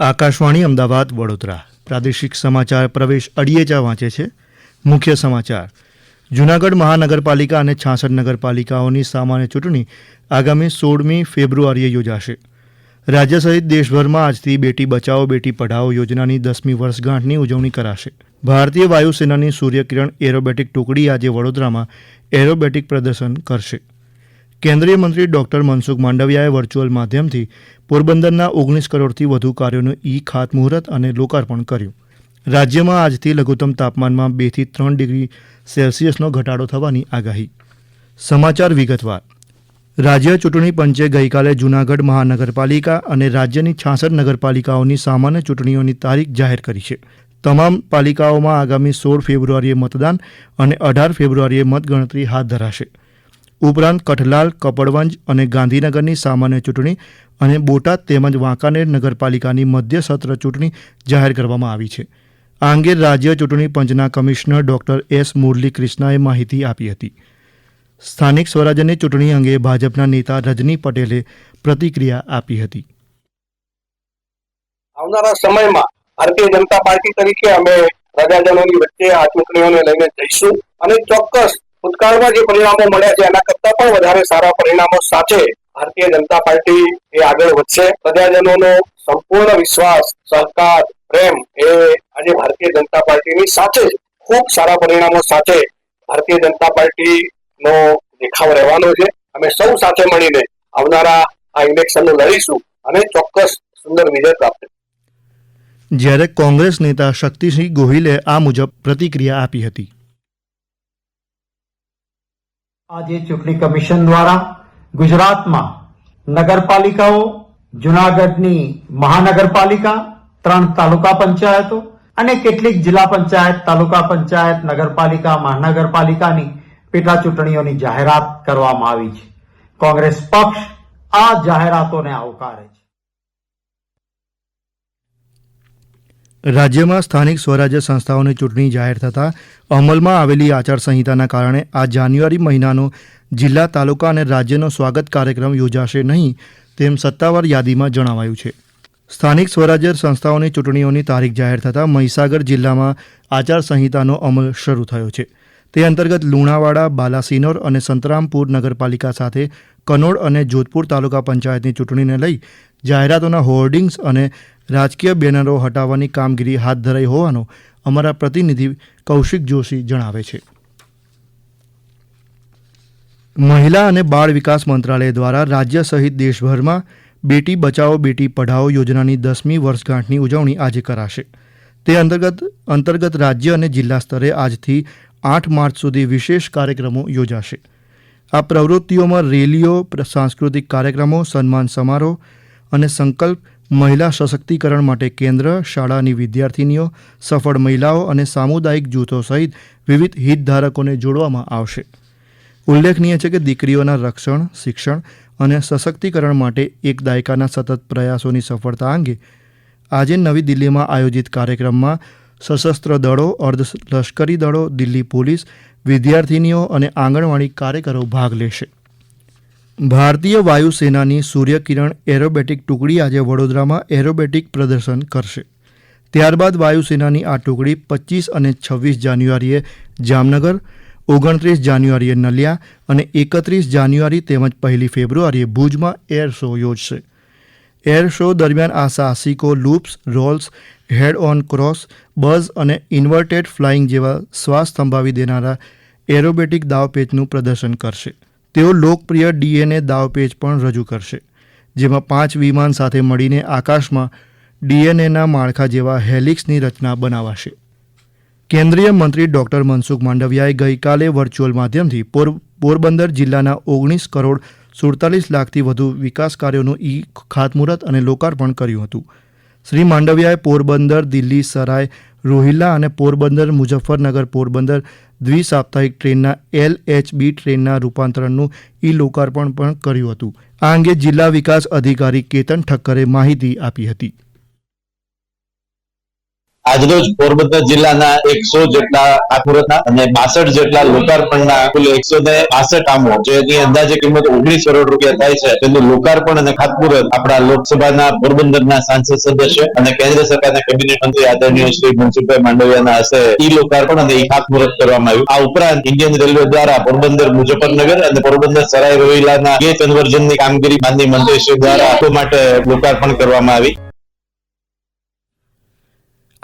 આકાશવાણી અમદાવાદ વડોદરા. પ્રાદેશિક સમાચાર પ્રવેશ અડિયેચા વાંચે છે. મુખ્ય સમાચાર. જૂનાગઢ મહાનગરપાલિકા અને છાસઠ નગરપાલિકાઓની સામાન્ય ચૂંટણી આગામી સોળમી ફેબ્રુઆરીએ યોજાશે. રાજ્ય સહિત દેશભરમાં આજથી બેટી બચાવો, બેટી પઢાઓ યોજનાની દસમી વર્ષગાંઠની ઉજવણી કરાશે. ભારતીય વાયુસેનાની સૂર્યકિરણ એરોબેટિક ટુકડી આજે વડોદરામાં એરોબેટિક પ્રદર્શન કરશે. કેન્દ્રીય મંત્રી ડોક્ટર મનસુખ માંડવિયાએ વર્ચ્યુઅલ માધ્યમથી પોરબંદરના ઓગણીસ કરોડથી વધુ કાર્યોનું ઈ ખાતમુહૂર્ત અને લોકાર્પણ કર્યું. રાજ્યમાં આજથી લઘુત્તમ તાપમાનમાં બેથી ત્રણ ડિગ્રી સેલ્સિયસનો ઘટાડો થવાની આગાહી. સમાચાર વિગતવાર. રાજ્ય ચૂંટણી પંચે ગઈકાલે જૂનાગઢ મહાનગરપાલિકા અને રાજ્યની છાસઠ નગરપાલિકાઓની સામાન્ય ચૂંટણીઓની તારીખ જાહેર કરી છે. તમામ પાલિકાઓમાં આગામી સોળ ફેબ્રુઆરીએ મતદાન અને અઢાર ફેબ્રુઆરીએ મતગણતરી હાથ ધરાશે. ઉપરાંત કઠલાલ, કપડવંજ અને ગાંધીનગરની સામાન્ય ચૂંટણી અને બોટાદ તેમજ વાંકાનેર નગરપાલિકાની મધ્ય સત્ર ચૂંટણી જાહેર કરવામાં આવી છે. આ અંગે રાજ્ય ચૂંટણી પંચના કમિશનર ડોક્ટર એસ મુરલી કૃષ્ણાએ માહિતી આપી હતી. સ્થાનિક સ્વરાજ્યની ચૂંટણી અંગે ભાજપના નેતા રજની પટેલે પ્રતિક્રિયા આપી હતી. આવનારા સમયમાં ભારતીય જનતા પાર્ટી તરીકે અમે પ્રજાજનોની વચ્ચે આ ચૂંટણીઓને લઈને જઈશું અને ચોક્કસ ભૂતકાળમાં જે પરિણામો મળ્યા છે, એના કરતા પણ વધારે સારા પરિણામો સાથે ભારતીય જનતા પાર્ટી એ આગળ વધશે. પ્રજાજનોનો સંપૂર્ણ વિશ્વાસ, સહકાર, પ્રેમ એ આજે ભારતીય જનતા પાર્ટીની સાથે ખૂબ સારા પરિણામો સાથે ભારતીય જનતા પાર્ટીનો દેખાવ રહેવાનો છે. અમે સૌ સાથે મળીને આવનારા આ ઇલેક્શનને લડીશું અને ચોક્કસ સુંદર વિજય પ્રાપ્ત જ્યારે કોંગ્રેસ નેતા શક્તિસિંહ ગોહિલે આ મુજબ પ્રતિક્રિયા આપી હતી. આજે ચૂંટણી કમિશન દ્વારા ગુજરાતમાં નગરપાલિકાઓ, જુનાગઢની મહાનગરપાલિકા, ત્રણ તાલુકા પંચાયતો અને કેટલીક જિલ્લા પંચાયત, તાલુકા પંચાયત, નગરપાલિકા, મહાનગરપાલિકાની પેટા ચૂંટણીઓની જાહેરાત કરવામાં આવી છે. કોંગ્રેસ પક્ષ આ જાહેરાતોને આવકારે છે. રાજ્યમાં સ્થાનિક સ્વરાજ્ય સંસ્થાઓની ચૂંટણી જાહેર થતાં અમલમાં આવેલી આચારસંહિતાના કારણે આ જાન્યુઆરી મહિનાનો જિલ્લા, તાલુકા અને રાજ્યનો સ્વાગત કાર્યક્રમ યોજાશે નહીં તેમ સત્તાવાર યાદીમાં જણાવાયું છે. સ્થાનિક સ્વરાજ્ય સંસ્થાઓની ચૂંટણીઓની તારીખ જાહેર થતાં મહીસાગર જિલ્લામાં આચારસંહિતાનો અમલ શરૂ થયો છે. તે અંતર્ગત લુણાવાડા, બાલાસિનોર અને સંતરામપુર નગરપાલિકા સાથે કનોડ અને જોધપુર તાલુકા પંચાયતની ચૂંટણીને લઈ જાહેરાતોના હોર્ડિંગ્સ અને રાજકીય બેનરો હટાવવાની કામગીરી હાથ ધરાઈ હોવાનો અમારા પ્રતિનિધિ કૌશિક જોશી જણાવે છે. મહિલા અને બાળ વિકાસ મંત્રાલય દ્વારા રાજ્ય સહિત દેશભરમાં બેટી બચાવો, બેટી પઢાઓ યોજનાની દસમી વર્ષગાંઠની ઉજવણી આજે કરાશે. તે અંતર્ગત અંતર્ગત રાજ્ય અને જિલ્લા સ્તરે આજથી આઠ માર્ચ સુધી વિશેષ કાર્યક્રમો યોજાશે. આ પ્રવૃત્તિઓમાં રેલીઓ સાંસ્કૃતિક કાર્યક્રમો, સન્માન સમારોહ અને સંકલ્પ મહિલા સશક્તિકરણ માટે કેન્દ્ર, શાળાની વિદ્યાર્થીનીઓ, સફળ મહિલાઓ અને સામુદાયિક જૂથો સહિત વિવિધ હિતધારકોને જોડવામાં આવશે. ઉલ્લેખનીય છે કે દીકરીઓના રક્ષણ, શિક્ષણ અને સશક્તિકરણ માટે એક દાયકાના સતત પ્રયાસોની સફળતા અંગે આજે નવી દિલ્હીમાં આયોજિત કાર્યક્રમમાં સશસ્ત્ર દળો અર્ધ લશ્કરી દળો, દિલ્હી પોલીસ, વિદ્યાર્થીનીઓ અને આંગણવાડી કાર્યકરો ભાગ લેશે. ભારતીય વાયુસેનાની સૂર્યકિરણ એરોબેટિક ટુકડી આજે વડોદરામાં એરોબેટિક પ્રદર્શન કરશે. ત્યારબાદ વાયુસેનાની આ ટુકડી પચીસ અને છવ્વીસ જાન્યુઆરીએ જામનગર, ઓગણત્રીસ જાન્યુઆરીએ નલિયા અને એકત્રીસ જાન્યુઆરી તેમજ પહેલી ફેબ્રુઆરીએ ભુજમાં એર શો યોજશે. એર શો દરમિયાન આ સાહસિકો loops, rolls, head on cross, buzz અને ઇન્વર્ટેડ ફ્લાઇંગ જેવા શ્વાસ થંભાવી દેનારા એરોબેટિક દાવપેચનું પ્રદર્શન કરશે. તેઓ લોકપ્રિય ડીએનએ દાવપેચ પણ રજૂ કરશે, જેમાં પાંચ વિમાન સાથે મળીને આકાશમાં ડીએનએના માળખા જેવા હેલિક્સની રચના બનાવાશે. કેન્દ્રીય મંત્રી ડોક્ટર મનસુખ માંડવિયાએ ગઈકાલે વર્ચ્યુઅલ માધ્યમથી પોર, પોરબંદર જિલ્લાના ઓગણીસ કરોડ સુડતાલીસ લાખથી વધુ વિકાસ કાર્યોનું ઈ ખાતમુહૂર્ત અને લોકાર્પણ કર્યું હતું. શ્રી માંડવિયાએ પોરબંદર, દિલ્હી, સરાય રોહિલ્લા અને પોરબંદર, મુઝફ્ફરનગર પોરબંદર દ્વિસાપ્તાહિક ટ્રેનના એલ એચ બી ટ્રેનના રૂપાંતરણનું ઈ લોકાર્પણ પણ કર્યું હતું. આ અંગે જિલ્લા વિકાસ અધિકારી કેતન ઠક્કરે માહિતી આપી હતી. આજરોજ પોરબંદર જિલ્લાના એકસો જેટલા ખાતમુહૂર્તના અને બાસઠ જેટલા લોકાર્પણના કુલ એકસો ને બાસઠ કામો જેની અંદાજે કિંમત ઓગણીસ કરોડ રૂપિયા થાય છે. તેનું લોકાર્પણ અને ખાતમુહૂર્ત આપણા લોકસભાના પોરબંદરના સાંસદ સદસ્ય અને કેન્દ્ર સરકારના કેબિનેટ મંત્રી આદરણીય શ્રી મનસુખભાઈ માંડવિયાના હસ્તે ઈ લોકાર્પણ અને ઈ ખાતમુહૂર્ત કરવામાં આવ્યું. આ ઉપરાંત ઇન્ડિયન રેલવે દ્વારા પોરબંદર મુઝફ્ફરનગર અને પોરબંદર સરાય રોહિલાના ગેટ કન્વર્ઝનની કામગીરી માનની મંત્રીશ્રી દ્વારા માટે લોકાર્પણ કરવામાં આવી.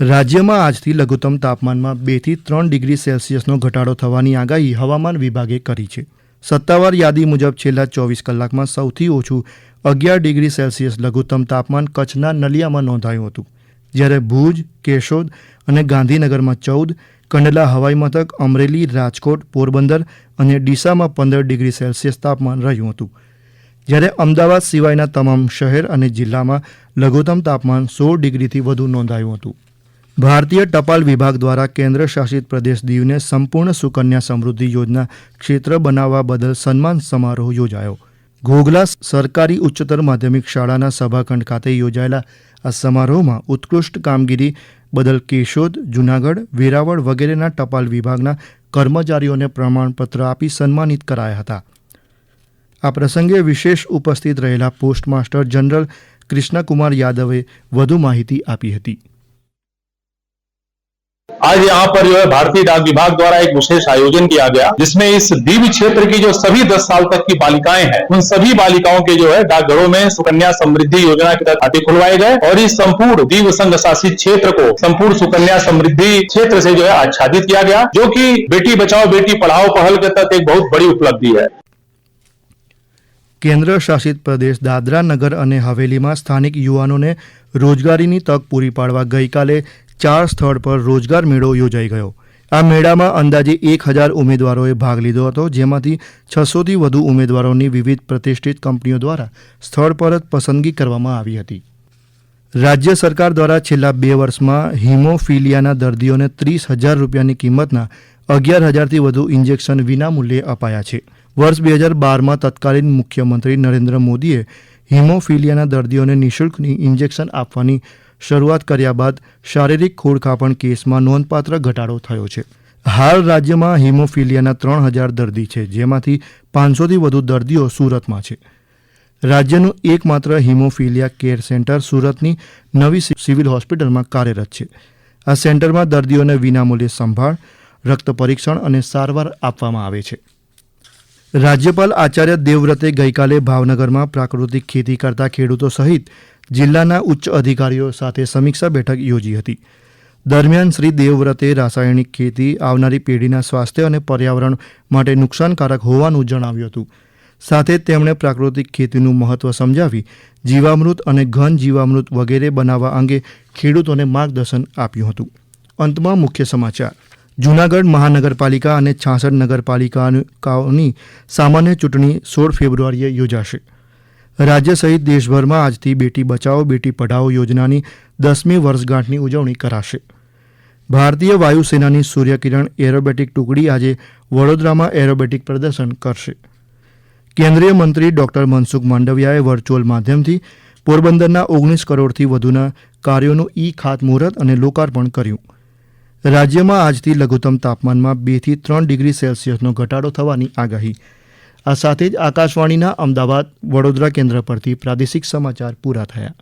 રાજ્યમાં આજથી લઘુત્તમ તાપમાનમાં બેથી ત્રણ ડિગ્રી સેલ્સિયસનો ઘટાડો થવાની આગાહી હવામાન વિભાગે કરી છે. સત્તાવાર યાદી મુજબ છેલ્લા ચોવીસ કલાકમાં સૌથી ઓછું અગિયાર ડિગ્રી સેલ્સિયસ લઘુત્તમ તાપમાન કચ્છના નલિયામાં નોંધાયું હતું. જ્યારે ભુજ, કેશોદ અને ગાંધીનગરમાં ચૌદ, કંડલા હવાઈ મથક, અમરેલી, રાજકોટ, પોરબંદર અને ડીસામાં પંદર ડિગ્રી સેલ્સિયસ તાપમાન રહ્યું હતું. જ્યારે અમદાવાદ સિવાયના તમામ શહેર અને જિલ્લામાં લઘુત્તમ તાપમાન સોળ ડિગ્રીથી વધુ નોંધાયું હતું. ભારતીય ટપાલ વિભાગ દ્વારા કેન્દ્ર શાસિત પ્રદેશ દીવને સંપૂર્ણ સુકન્યા સમૃદ્ધિ યોજના ક્ષેત્ર બનાવવા બદલ સન્માન સમારોહ યોજાયો. ઘોઘલા સરકારી ઉચ્ચતર માધ્યમિક શાળાના સભાખંડ ખાતે યોજાયેલા આ સમારોહમાં ઉત્કૃષ્ટ કામગીરી બદલ કેશોદ, જૂનાગઢ, વેરાવળ વગેરેના ટપાલ વિભાગના કર્મચારીઓને પ્રમાણપત્ર આપી સન્માનિત કરાયા હતા. આ પ્રસંગે વિશેષ ઉપસ્થિત રહેલા પોસ્ટ માસ્ટર જનરલ કૃષ્ણકુમાર યાદવે વધુ માહિતી આપી હતી. आज यहाँ पर जो है भारतीय डाक विभाग द्वारा एक विशेष आयोजन किया गया जिसमें इस दीव क्षेत्र की जो सभी 10 साल तक की बालिकाएं हैं उन सभी बालिकाओं के जो है डाकघरों में सुकन्या समृद्धि योजना के तहत खाते खुलवाए गए और इस संपूर्ण दीव संघ शासित क्षेत्र को संपूर्ण सुकन्या समृद्धि क्षेत्र से जो है आच्छादित किया गया जो कि बेटी बचाओ बेटी पढ़ाओ पहल के तहत एक बहुत बड़ी उपलब्धि है કેન્દ્ર શાસિત પ્રદેશ દાદરા નગર અને હવેલીમાં સ્થાનિક યુવાનોને રોજગારીની તક પૂરી પાડવા ગઈકાલે ચાર સ્થળ પર રોજગાર મેળો યોજાઈ ગયો. આ મેળામાં અંદાજે એક હજાર ઉમેદવારોએ ભાગ લીધો હતો, જેમાંથી છસોથી વધુ ઉમેદવારોની વિવિધ પ્રતિષ્ઠિત કંપનીઓ દ્વારા સ્થળ પર જ પસંદગી કરવામાં આવી હતી. રાજ્ય સરકાર દ્વારા છેલ્લા બે વર્ષમાં હિમોફિલિયાના દર્દીઓને ત્રીસ હજાર રૂપિયાની કિંમતના અગિયાર હજારથી વધુ ઇન્જેક્શન વિનામૂલ્યે અપાયા છે. વર્ષ બે હજાર બારમાં તત્કાલીન મુખ્યમંત્રી નરેન્દ્ર મોદીએ હિમોફિલિયાના દર્દીઓને નિઃશુલ્કની ઇન્જેક્શન આપવાની શરૂઆત કર્યા બાદ શારીરિક ખોડખાપણ કેસમાં નોંધપાત્ર ઘટાડો થયો છે. હાલ રાજ્યમાં હિમોફિલિયાના ત્રણ હજાર દર્દી છે, જેમાંથી પાંચસોથી વધુ દર્દીઓ સુરતમાં છે. રાજ્યનું એકમાત્ર હિમોફિલિયા કેર સેન્ટર સુરતની નવી સિવિલ હોસ્પિટલમાં કાર્યરત છે. આ સેન્ટરમાં દર્દીઓને વિનામૂલ્યે સંભાળ, રક્ત પરીક્ષણ અને સારવાર આપવામાં આવે છે. રાજ્યપાલ આચાર્ય દેવવ્રતે ગઈકાલે ભાવનગરમાં પ્રાકૃતિક ખેતી કરતા ખેડૂતો સહિત જિલ્લાના ઉચ્ચ અધિકારીઓ સાથે સમીક્ષા બેઠક યોજી હતી. દરમિયાન શ્રી દેવવ્રતે રાસાયણિક ખેતી, આવનારી પેઢીના સ્વાસ્થ્ય અને પર્યાવરણ માટે નુકસાનકારક હોવાનું જણાવ્યું હતું. સાથે તેમણે પ્રાકૃતિક ખેતીનું મહત્વ સમજાવી, જીવામૃત અને ઘન જીવામૃત વગેરે બનાવવા અંગે ખેડૂતોને માર્ગદર્શન આપ્યું હતું. અંતમાં મુખ્ય સમાચાર. જૂનાગઢ મહાનગરપાલિકા અને છાસઠ નગરપાલિકાઓની સામાન્ય ચૂંટણી સોળ ફેબ્રુઆરીએ યોજાશે. રાજ્ય સહિત દેશભરમાં આજથી બેટી બચાવો, બેટી પઢાઓ યોજનાની દસમી વર્ષગાંઠની ઉજવણી કરાશે. ભારતીય વાયુસેનાની સૂર્યકિરણ એરોબેટિક ટુકડી આજે વડોદરામાં એરોબેટિક પ્રદર્શન કરશે. કેન્દ્રીય મંત્રી ડોક્ટર મનસુખ માંડવિયાએ વર્ચ્યુઅલ માધ્યમથી પોરબંદરના ઓગણીસ કરોડથી વધુના કાર્યોનું ઈ ખાતમુહૂર્ત અને લોકાર્પણ કર્યું. રાજ્યમાં આજથી લઘુત્તમ તાપમાનમાં બેથી ત્રણ ડિગ્રી સેલ્સિયસનો ઘટાડો થવાની આગાહી. આ સાથે જ આકાશવાણીના અમદાવાદ વડોદરા કેન્દ્ર પરથી પ્રાદેશિક સમાચાર પૂરા થયા.